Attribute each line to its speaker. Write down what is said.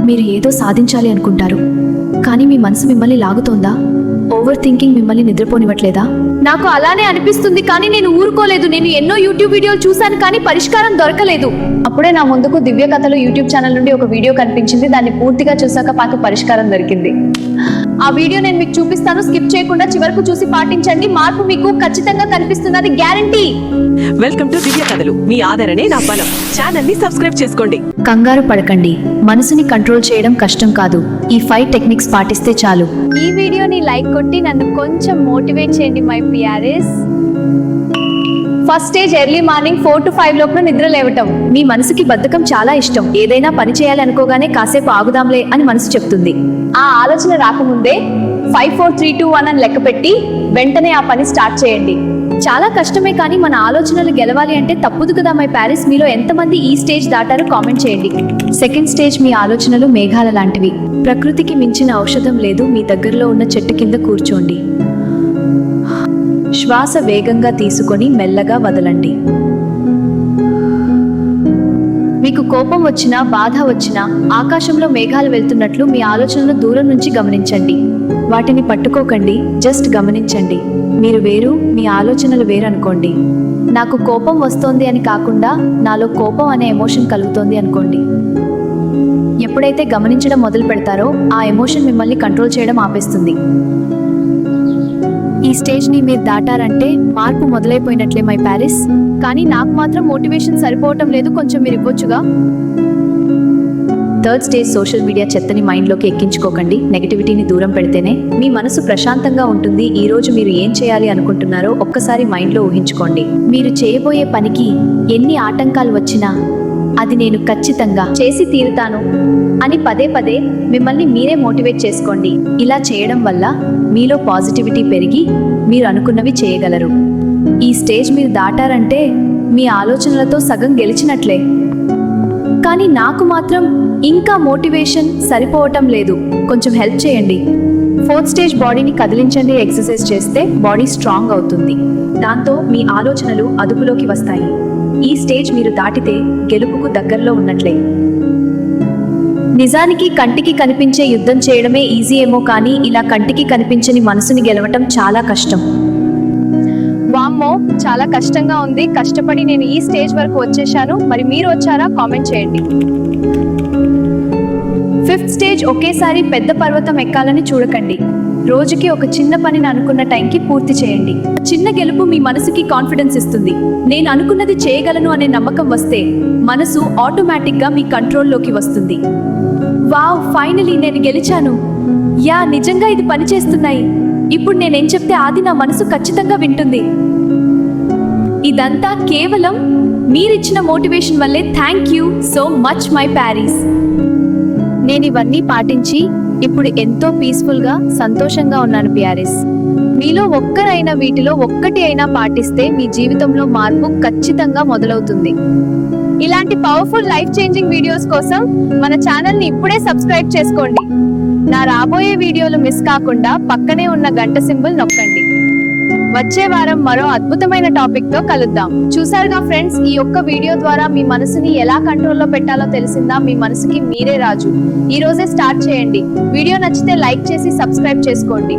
Speaker 1: మీరు ఏదో సాధించాలి అనుకుంటారు. కానీ మీ మనసు మిమ్మల్ని లాగుతోందా? ఓవర్ థింకింగ్ మిమ్మల్ని నిద్రపోనివ్వట్లేదా? నాకు అలానే అనిపిస్తుంది కానీ నేను ఊరుకోలేదు. నేను ఎన్నో యూట్యూబ్ వీడియోలు చూశాను కానీ పరిష్కారం దొరకలేదు.
Speaker 2: అప్పుడే నా ముందుకు దివ్య కథలు యూట్యూబ్ ఛానల్ నుండి ఒక వీడియో కనిపించింది. దాన్ని పూర్తిగా చూసాక మాకు పరిష్కారం దొరికింది. ఆ వీడియో నేను మీకు చూపిస్తాను. స్కిప్ చేయకుండా చివరకు చూసి పాటించండి. మార్పు మీకు ఖచ్చితంగా కనిపిస్తున్నది గ్యారంటీ
Speaker 3: వెల్కమ్ టు దివ్య కథలు. మీ ఆదరణే నా బలం. ఛానల్ని సబ్స్క్రైబ్ చేసుకోండి.
Speaker 1: కంగారు పడకండి. మనసుని కంట్రోల్ చేయడం కష్టం కాదు. ఈ ఫైవ్ టెక్నిక్స్ పాటిస్తే చాలు.
Speaker 2: ఈ వీడియోని లైక్ కొట్టి నన్ను కొంచెం మోటివేట్ చేయండి my PRS first stage early morning four to five లోపల నిద్ర లేవటం.
Speaker 1: మీ మనసుకి బద్ధకం చాలా ఇష్టం. ఏదైనా పని చేయాలనుకోగానే కాసేపు ఆగుదాంలే అని మనసు చెప్తుంది.
Speaker 2: ఆ ఆలోచన రాకముందే five four three two one అని లెక్క పెట్టి వెంటనే ఆ పని స్టార్ట్ చేయండి.
Speaker 1: చాలా కష్టమే కానీ మన ఆలోచనలు గెలవాలి అంటే తప్పుదు కదా మై ప్యారిస్. మీలో ఎంతమంది ఈ స్టేజ్ దాటారో కామెంట్ చేయండి. సెకండ్ స్టేజ్ మీ ఆలోచనలు మేఘాల లాంటివి. ప్రకృతికి మించిన ఔషధం లేదు. మీ దగ్గరలో ఉన్న చెట్టు కింద కూర్చోండి. శ్వాస వేగంగా తీసుకొని మెల్లగా వదలండి. మీకు కోపం వచ్చినా బాధ వచ్చినా ఆకాశంలో మేఘాలు వెళ్తున్నట్లు మీ ఆలోచనలు దూరం నుంచి గమనించండి. వాటిని పట్టుకోకండి జస్ట్ గమనించండి. మీరు వేరు మీ ఆలోచనలు వేరు అనుకోండి నాకు కోపం వస్తోంది అని కాకుండా నాలో కోపం అనే ఎమోషన్ కలుగుతోంది అనుకోండి. ఎప్పుడైతే గమనించడం మొదలు పెడతారో ఆ ఎమోషన్ మిమ్మల్ని కంట్రోల్ చేయడం ఆపేస్తుంది. ఈ స్టేజ్ని మీరు దాటారంటే మార్పు మొదలైపోయినట్లే మై ప్యారిస్. కానీ నాకు మాత్రం మోటివేషన్ సరిపోవటం లేదు కొంచెం మీరు ఇవ్వచ్చుగా? థర్డ్ స్టేజ్ సోషల్ మీడియా చెత్తని మైండ్లోకి ఎక్కించుకోకండి. నెగిటివిటీని దూరం పెడితేనే మీ మనసు ప్రశాంతంగా ఉంటుంది. ఈ రోజు మీరు ఏం చేయాలి అనుకుంటున్నారో ఒక్కసారి మైండ్లో ఊహించుకోండి. మీరు చేయబోయే పనికి ఎన్ని ఆటంకాలు వచ్చినా అది నేను ఖచ్చితంగా చేసి తీరుతాను. అని పదే పదే మిమ్మల్ని మీరే మోటివేట్ చేసుకోండి. ఇలా చేయడం వల్ల మీలో పాజిటివిటీ పెరిగి మీరు అనుకున్నవి చేయగలరు. ఈ స్టేజ్ మీరు దాటారంటే మీ ఆలోచనలతో సగం గెలిచినట్లే. కానీ నాకు మాత్రం ఇంకా మోటివేషన్ సరిపోవటం లేదు. కొంచెం హెల్ప్ చేయండి. ఫోర్త్ స్టేజ్ బాడీని కదిలించండి ఎక్సర్సైజ్ చేస్తే బాడీ స్ట్రాంగ్ అవుతుంది. దాంతో మీ ఆలోచనలు అదుపులోకి వస్తాయి. ఈ స్టేజ్ మీరు దాటితే గెలుపుకు దగ్గరలో ఉన్నట్లే. నిజానికి కంటికి కనిపించే యుద్ధం చేయడమే ఈజీ ఏమో కానీ ఇలా కంటికి కనిపించని మనసుని గెలవటం చాలా కష్టం.
Speaker 2: వామ్మో చాలా కష్టంగా ఉంది. కష్టపడి నేను ఈ స్టేజ్ వరకు వచ్చేసాను మరి మీరు వచ్చారా? కామెంట్ చేయండి.
Speaker 1: స్టేజ్ ఒకేసారి పెద్ద పర్వతం ఎక్కాలని చూడకండి. రోజుకి ఒక చిన్న పనిని అనుకున్న టైంకి పూర్తి చేయండి. చిన్న గెలుపు మీ మనసుకి కాన్ఫిడెన్స్ ఇస్తుంది. నేను అనుకున్నది చేయగలను అనే నమ్మకం వస్తే మనసు ఆటోమేటిక్గా మీ కంట్రోల్లోకి వస్తుంది. వావ్ ఫైనలీ నేను గెలిచాను. యా నిజంగా ఇది పనిచేస్తున్నాయి ఇప్పుడు నేనేం చెప్తే ఆది నా మనసు ఖచ్చితంగా వింటుంది. ఇదంతా కేవలం మీరిచ్చిన మోటివేషన్ వల్లే. Thank you so much my Paris. నేను ఇవన్నీ పాటించి ఇప్పుడు ఎంతో పీస్ఫుల్గా సంతోషంగా ఉన్నాను పిఆర్ఎస్ మీలో ఒక్కరైనా వీటిలో ఒక్కటి అయినా పాటిస్తే మీ జీవితంలో మార్పు ఖచ్చితంగా మొదలవుతుంది.
Speaker 2: ఇలాంటి పవర్ఫుల్ లైఫ్ చేంజింగ్ వీడియోస్ కోసం మన ఛానల్ని ఇప్పుడే సబ్స్క్రైబ్ చేసుకోండి. నా రాబోయే వీడియోలు మిస్ కాకుండా పక్కనే ఉన్న గంట సింబల్ నొక్కండి. వచ్చే వారం మరో అద్భుతమైన టాపిక్తో కలుద్దాం. చూసారుగా ఫ్రెండ్స్ ఈ ఒక్క వీడియో ద్వారా మీ మనసుని ఎలా కంట్రోల్లో పెట్టాలో తెలిసిందా? మీ మనసుకి మీరే రాజు. ఈ రోజే స్టార్ట్ చేయండి. వీడియో నచ్చితే లైక్ చేసి సబ్స్క్రైబ్ చేసుకోండి.